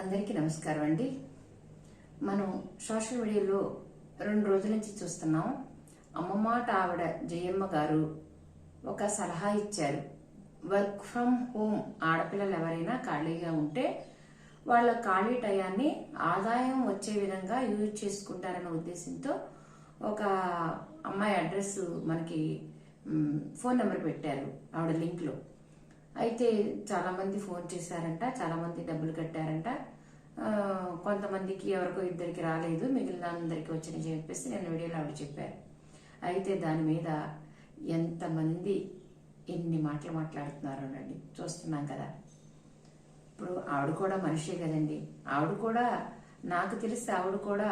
అందరికీ నమస్కారం అండి. మనం సోషల్ మీడియాలో రెండు రోజుల నుంచి చూస్తున్నాం. అమ్మమాట ఆవిడ జయమ్మ గారు ఒక సలహా ఇచ్చారు. వర్క్ ఫ్రమ్ హోమ్ ఆడపిల్లలు ఎవరైనా ఖాళీగా ఉంటే వాళ్ళ ఖాళీ టయాన్ని ఆదాయం వచ్చే విధంగా యూజ్ చేసుకుంటారనే ఉద్దేశంతో ఒక అమ్మాయి అడ్రస్ మనకి ఫోన్ నెంబర్ పెట్టారు ఆవిడ లింక్లో. అయితే చాలామంది ఫోన్ చేశారంట చాలామంది డబ్బులు కట్టారంట. కొంతమందికి ఎవరికో ఇద్దరికి రాలేదు మిగిలిన అందరికి వచ్చినాయి చెప్పేసి నేను వీడియోలో ఆవిడ చెప్పారు అయితే దాని మీద ఎంతమంది ఎన్ని మాటలు మాట్లాడుతున్నారు అండి చూస్తున్నాం కదా. ఇప్పుడు ఆవిడ కూడా మనిషే కదండి. ఆవిడ కూడా నాకు తెలిసి ఆవిడ కూడా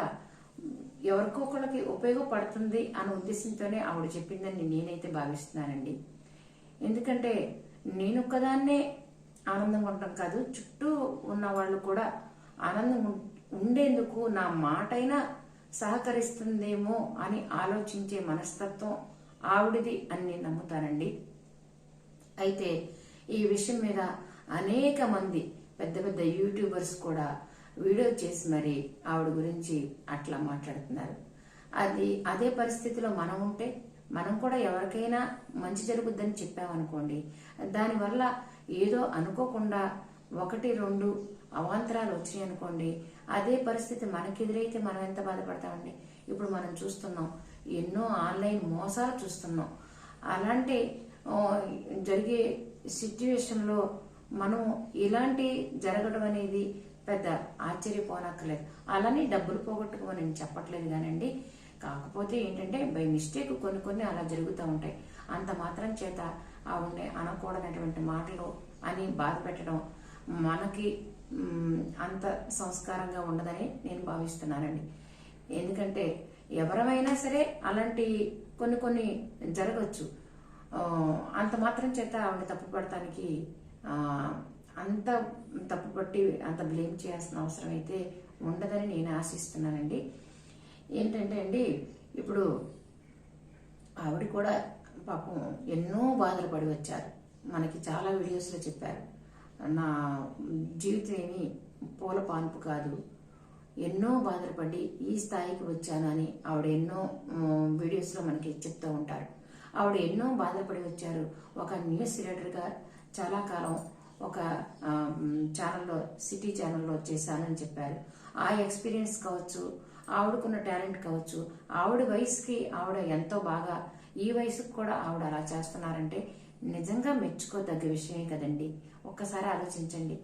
ఎవరికో ఒకళ్ళకి ఉపయోగపడుతుంది అనే ఉద్దేశంతోనే ఆవిడ చెప్పిందని నేనైతే భావిస్తున్నానండి. ఎందుకంటే నేను ఒక్కదాన్నే ఆనందంగా ఉండటం కాదు. చుట్టూ ఉన్న వాళ్ళు కూడా ఆనందం ఉండేందుకు నా మాటైనా సహకరిస్తుందేమో అని ఆలోచించే మనస్తత్వం ఆవిడిది అని నేను నమ్ముతానండి. అయితే ఈ విషయం మీద అనేక మంది పెద్ద పెద్ద యూట్యూబర్స్ కూడా వీడియో చేసి మరి ఆవిడ గురించి అట్లా మాట్లాడుతున్నారు. అది అదే పరిస్థితిలో మనం ఉంటే మనం కూడా ఎవరికైనా మంచి జరుగుద్దని చెప్పామనుకోండి దానివల్ల ఏదో అనుకోకుండా ఒకటి రెండు అవాంతరాలు వచ్చినాయి అనుకోండి అదే పరిస్థితి మనకి ఎదురైతే మనం ఎంత బాధపడతామండి? ఇప్పుడు మనం చూస్తున్నాం ఎన్నో ఆన్లైన్ మోసాలు చూస్తున్నాం. అలాంటి జరిగే సిచ్యువేషన్లో మనం ఇలాంటి జరగడం అనేది పెద్ద ఆశ్చర్యపోనక్కర్లేదు. అలానే డబ్బులు పోగొట్టుకోమని నేను చెప్పట్లేదు కానండి కాకపోతే ఏంటంటే బై మిస్టేక్ కొన్ని కొన్ని అలా జరుగుతూ ఉంటాయి. అంత మాత్రం చేత ఆవిడని అనకూడనటువంటి మాటలు అని బాధ పెట్టడం మనకి అంత సంస్కారంగా ఉండదని నేను భావిస్తున్నానండి. ఎందుకంటే ఎవరమైనా సరే అలాంటి కొన్ని కొన్ని జరగవచ్చు అంత మాత్రం చేత ఆవిడ తప్పు పడటానికి అంత తప్పు పట్టి అంత బ్లేమ్ చేయాల్సిన అవసరం అయితే ఉండదని నేను ఆశిస్తున్నానండి. ఏంటంటే అండి ఇప్పుడు ఆవిడ కూడా పాపం ఎన్నో బాధలు పడి వచ్చారు. మనకి చాలా వీడియోస్లో చెప్పారు. నా జీవితం ఏమి పూల పాన్పు కాదు. ఎన్నో బాధలు పడి ఈ స్థాయికి వచ్చాను అని ఆవిడ ఎన్నో వీడియోస్లో మనకి చెప్తూ ఉంటారు. ఆవిడ ఎన్నో బాధపడి వచ్చారు. ఒక న్యూస్ రీడర్గా చాలా కాలం ఒక ఛానల్లో సిటీ ఛానల్లో చేశానని చెప్పారు. ఆ ఎక్స్పీరియన్స్ కావచ్చు ఆవిడకున్న టాలెంట్ కావచ్చు. ఆవిడ వయసుకి ఆవిడ ఎంతో బాగా ఈ వయసుకు కూడా ఆవిడ అలా చేస్తున్నారంటే నిజంగా మెచ్చుకోదగ్గ విషయమే కదండి. ఒక్కసారి ఆలోచించండి.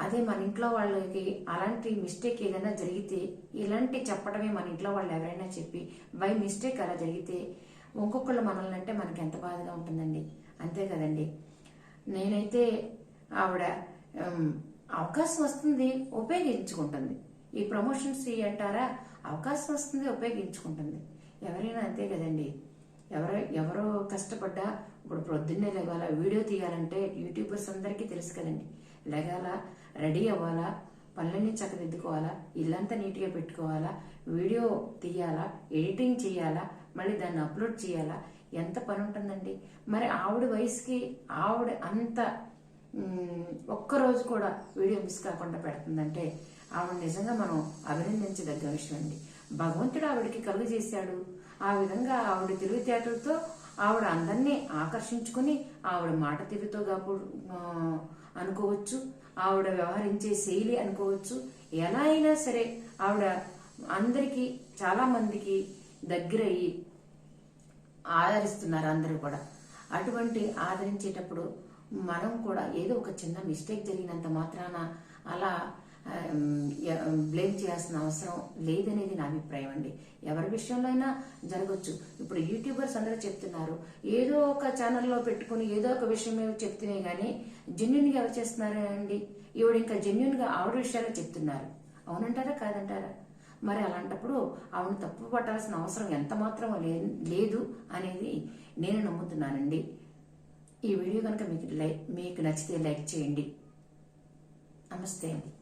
అదే మన ఇంట్లో వాళ్ళకి అలాంటి మిస్టేక్ ఏదైనా జరిగితే ఇలాంటి చెప్పడమే మన ఇంట్లో వాళ్ళు ఎవరైనా చెప్పి బై మిస్టేక్ అలా జరిగితే ఇంకొకళ్ళు మనల్ని అంటే మనకి ఎంత బాధగా ఉంటుందండి. అంతే కదండి. నేనైతే ఆవిడ అవకాశం వస్తుంది ఉపయోగించుకుంటుంది. ఈ ప్రమోషన్స్ ఇవి అంటారా? అవకాశం వస్తుంది ఉపయోగించుకుంటుంది. ఎవరైనా అంతే కదండి. ఎవరో ఎవరో కష్టపడ్డా ఇప్పుడు ప్రొద్దున్నే లేగాల వీడియో తీయాలంటే యూట్యూబర్స్ అందరికీ తెలుసు కదండి. లేగాల రెడీ అవ్వాలా పనులన్నీ చక్కదిద్దుకోవాలా ఇల్లంతా నీట్గా పెట్టుకోవాలా వీడియో తీయాలా ఎడిటింగ్ చేయాలా మళ్ళీ దాన్ని అప్లోడ్ చేయాలా ఎంత పని ఉంటుందండి. మరి ఆవిడ వయసుకి ఆవిడ అంత ఒక్కరోజు కూడా వీడియో మిస్ కాకుండా పెడుతుందంటే ఆవిడ నిజంగా మనం అభినందించదగ్గ విషయం అండి. భగవంతుడు ఆవిడకి కలుగు చేశాడు. ఆ విధంగా ఆవిడ తెలివితేటలతో ఆవిడ అందరినీ ఆకర్షించుకుని ఆవిడ మాట తీరుతో కాపు అనుకోవచ్చు. ఆవిడ వ్యవహరించే శైలి అనుకోవచ్చు. ఎలా అయినా సరే ఆవిడ అందరికీ చాలా మందికి దగ్గరయ్యి ఆదరిస్తున్నారు అందరూ కూడా. అటువంటి ఆదరించేటప్పుడు మనం కూడా ఏదో ఒక చిన్న మిస్టేక్ జరిగినంత మాత్రాన అలా బ్లేమ్ చేయాల్సిన అవసరం లేదనేది నా అభిప్రాయం అండి. ఎవరి విషయంలో అయినా జరగచ్చు. ఇప్పుడు యూట్యూబర్స్ అందరూ చెప్తున్నారు ఏదో ఒక ఛానల్లో పెట్టుకుని ఏదో ఒక విషయం చెప్తున్నాయి కానీ జెన్యున్గా ఎవరు చేస్తున్నారు అండి ఈవిడ ఇంకా జెన్యున్గా ఆవిడ విషయాలు చెప్తున్నారు. అవునంటారా? కాదంటారా? మరి అలాంటప్పుడు ఆవిడ తప్పు పట్టాల్సిన అవసరం ఎంత మాత్రం లే- లేదు అనేది నేను నమ్ముతున్నానండి. ఈ వీడియో కనుక మీకు లైక్ మీకు నచ్చితే లైక్ చేయండి. నమస్తే అండి.